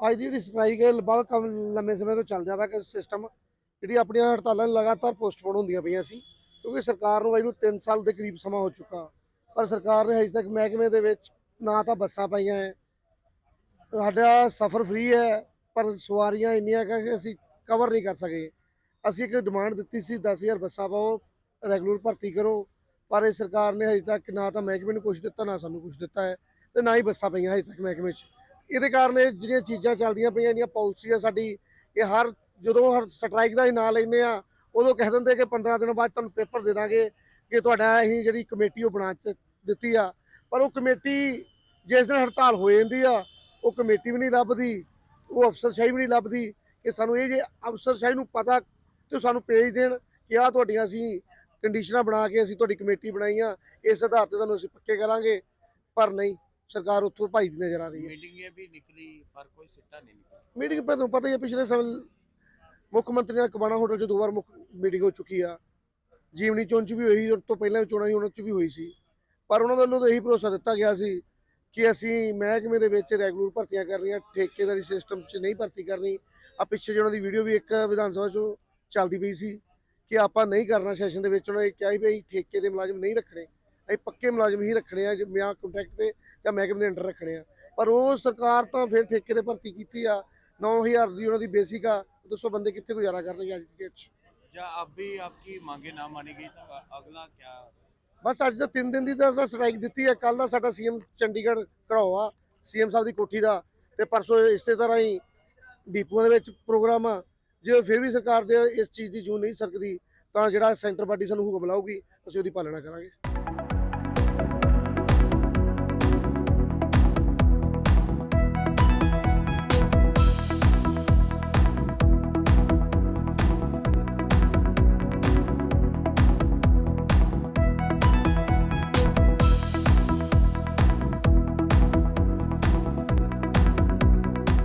ਅੱਜ ਦੀ ਜਿਹੜੀ ਸਟ੍ਰਾਈਕ ਹੈ ਬਹੁਤ ਕਮ ਲੰਮੇ ਸਮੇਂ ਤੋਂ ਚੱਲਦਾ ਵਾ ਕਿ ਸਿਸਟਮ ਜਿਹੜੀ ਆਪਣੀਆਂ ਹੜਤਾਲਾਂ ਲਗਾਤਾਰ ਪੋਸਟਪੋਨ ਹੁੰਦੀਆਂ ਪਈਆਂ ਸੀ, ਕਿਉਂਕਿ ਸਰਕਾਰ ਨੂੰ ਇਹਨੂੰ ਨੂੰ 3 ਸਾਲ ਦੇ ਕਰੀਬ ਸਮਾਂ ਹੋ ਚੁੱਕਾ। ਪਰ ਸਰਕਾਰ ਨੇ ਅਜੇ ਤੱਕ ਮਹਿਕਮੇ ਦੇ ਵਿੱਚ ਨਾ ਤਾਂ ਬੱਸਾਂ ਪਾਈਆਂ ਹੈ ਸਾਡਾ ਸਫ਼ਰ ਫ੍ਰੀ ਹੈ ਪਰ ਸਵਾਰੀਆਂ ਇੰਨੀਆਂ ਕੁ ਕਿ ਅਸੀਂ ਕਵਰ ਨਹੀਂ ਕਰ ਸਕੇ। ਅਸੀਂ ਇੱਕ ਡਿਮਾਂਡ ਦਿੱਤੀ ਸੀ 10000 ਬੱਸਾਂ ਪਾਓ ਰੈਗੂਲਰ ਭਰਤੀ ਕਰੋ, ਪਰ ਇਹ ਸਰਕਾਰ ਨੇ ਅਜੇ ਤੱਕ ਨਾ ਤਾਂ ਮਹਿਕਮੇ ਨੂੰ ਕੁਝ ਦਿੱਤਾ, ਨਾ ਸਾਨੂੰ ਕੁਝ ਦਿੱਤਾ ਹੈ ਤੇ ਨਾ ਹੀ ਬੱਸਾਂ ਪਈਆਂ ਅਜੇ ਤੱਕ ਮਹਿਕਮੇ 'ਚ। ਇਹਦੇ ਕਾਰਨ ਇਹ ਜਿਹੜੀਆਂ ਚੀਜ਼ਾਂ ਚੱਲਦੀਆਂ ਪਈਆਂ ਜਿਹੜੀਆਂ ਪਾਲਿਸੀ ਆ ਸਾਡੀ, ਇਹ ਹਰ ਜਦੋਂ ਹਰ ਸਟ੍ਰਾਈਕ ਦਾ ਹੀ ਨਾਂ ਲੈਂਦੇ ਆ, ਉਦੋਂ ਕਹਿ ਦਿੰਦੇ ਕਿ 15 ਦਿਨ ਬਾਅਦ ਤੁਹਾਨੂੰ ਪੇਪਰ ਦੇ ਦਾਂਗੇ ਕਿ ਤੁਹਾਡਾ ਅਸੀਂ ਜਿਹੜੀ ਕਮੇਟੀ ਉਹ ਬਣਾ ਦਿੱਤੀ ਆ। ਪਰ ਉਹ ਕਮੇਟੀ ਜਿਸ ਦਿਨ ਹੜਤਾਲ ਹੋ ਜਾਂਦੀ ਆ, ਉਹ ਕਮੇਟੀ ਵੀ ਨਹੀਂ ਲੱਭਦੀ, ਉਹ ਅਫਸਰਸ਼ਾਹੀ ਵੀ ਨਹੀਂ ਲੱਭਦੀ ਕਿ ਸਾਨੂੰ ਇਹ ਜੇ ਅਫਸਰਸ਼ਾਹੀ ਨੂੰ ਪਤਾ ਤੇ ਉਹ ਸਾਨੂੰ ਭੇਜ ਦੇਣ ਕਿ ਆ ਤੁਹਾਡੀਆਂ ਅਸੀਂ ਕੰਡੀਸ਼ਨਾਂ ਬਣਾ ਕੇ ਅਸੀਂ ਤੁਹਾਡੀ ਕਮੇਟੀ ਬਣਾਈਆਂ ਇਸ ਆਧਾਰ ਤੇ ਤੁਹਾਨੂੰ ਅਸੀਂ ਪੱਕੇ ਕਰਾਂਗੇ, ਪਰ ਨਹੀਂ। ਸਰਕਾਰ ਉੱਥੋਂ ਭਾਈ ਦੀ ਨਜ਼ਰ ਆ ਰਹੀ ਹੈ। ਮੀਟਿੰਗ ਇਹ ਵੀ ਨਿਕਲੀ ਪਰ ਕੋਈ ਸਿੱਟਾ ਨਹੀਂ ਨਿਕਲਿਆ। ਮੀਟਿੰਗ ਪਰ ਤੁਹਾਨੂੰ ਪਤਾ ਹੀ ਹੈ ਪਿਛਲੇ ਸਾਲ ਮੁੱਖ ਮੰਤਰੀ ਨਾਲ ਕਬਾਣਾ ਹੋਟਲ 'ਚ ਦੋ ਵਾਰ ਮੀਟਿੰਗ ਹੋ ਚੁੱਕੀ ਆ। ਜੀਵਨੀ ਚੋਣ 'ਚ ਵੀ ਹੋਈ ਔਰ ਤੋਂ ਪਹਿਲਾਂ ਵੀ ਚੋਣਾਂ ਹੀ ਉਹਨਾਂ 'ਚ ਵੀ ਹੋਈ ਸੀ। ਪਰ ਉਹਨਾਂ ਵੱਲੋਂ ਤਾਂ ਇਹੀ ਭਰੋਸਾ ਦਿੱਤਾ ਗਿਆ ਸੀ ਕਿ ਅਸੀਂ ਮਹਿਕਮੇ ਦੇ ਵਿੱਚ ਰੈਗੂਲਰ ਭਰਤੀਆਂ ਕਰਨੀਆਂ ਠੇਕੇਦਾਰੀ ਸਿਸਟਮ 'ਚ ਨਹੀਂ ਭਰਤੀ ਕਰਨੀ। ਆ ਪਿੱਛੇ ਜਿਹਨਾਂ ਦੀ ਵੀਡੀਓ ਵੀ ਇੱਕ ਵਿਧਾਨ ਸਭਾ 'ਚੋਂ ਚੱਲਦੀ ਪਈ ਸੀ ਕਿ ਆਪਾਂ ਨਹੀਂ ਕਰਨਾ ਸੈਸ਼ਨ ਦੇ ਵਿੱਚ ਉਹਨਾਂ ਨੇ ਕਿਹਾ ਹੀ ਭਈ ਠੇਕੇ ਦੇ ਮੁਲਾਜ਼ਮ ਨਹੀਂ ਰੱਖਣੇ। ਇਹ ਪੱਕੇ ਮੁਲਾਜ਼ਮ ਹੀ ਰੱਖਣੇ ਆ ਜਾਂ ਕੰਟਰੈਕਟ ਤੇ ਜਾਂ ਮਹਿਕਮੇ ਦੇ ਅੰਡਰ ਰੱਖਣੇ ਆ। ਪਰ ਉਹ ਸਰਕਾਰ ਤਾਂ ਫਿਰ ਠੇਕੇ ਤੇ ਭਰਤੀ ਕੀਤੀ ਆ 9000 ਦੀ ਉਹਨਾਂ ਦੀ ਬੇਸਿਕ ਆ ਦੱਸੋ ਬੰਦੇ ਕਿੱਥੇ ਗੁਜ਼ਾਰਾ ਕਰਨਗੇ ਅੱਜ ਦੀ ਡੇਟ 'ਚ? ਜਾਂ ਆਪ ਵੀ ਆਪਕੀ ਮੰਗੇ ਨਾ ਮੰਨੀ ਗਈ ਅਗਲਾ ਕੀ ਬਸ ਅੱਜ ਦਾ ਤਿੰਨ ਦਿਨ ਦੀ ਤਾਂ ਅਸਾਂ ਸਟ੍ਰਾਈਕ ਦਿੱਤੀ ਆ ਕੱਲ ਦਾ ਸਾਡਾ ਸੀਐਮ ਚੰਡੀਗੜ੍ਹ ਘਰਾਓ ਆ ਸੀਐਮ ਸਾਹਿਬ ਦੀ ਕੋਠੀ ਦਾ ਤੇ ਪਰਸੋਂ ਇਸੇ ਤਰ੍ਹਾਂ ਹੀ ਡੀਪੂਆਂ ਦੇ ਵਿੱਚ ਪ੍ਰੋਗਰਾਮ ਆ। ਜੇ ਫਿਰ ਵੀ ਸਰਕਾਰ ਦੇ ਇਸ ਚੀਜ਼ ਦੀ ਜੂ ਨਹੀਂ ਸਕਦੀ ਤਾਂ ਜਿਹੜਾ ਸੈਂਟਰ ਬਾਡੀ ਸਾਨੂੰ ਹੁਕਮ ਲਾਊਗੀ ਅਸੀਂ ਉਹਦੀ ਪਾਲਣਾ ਕਰਾਂਗੇ।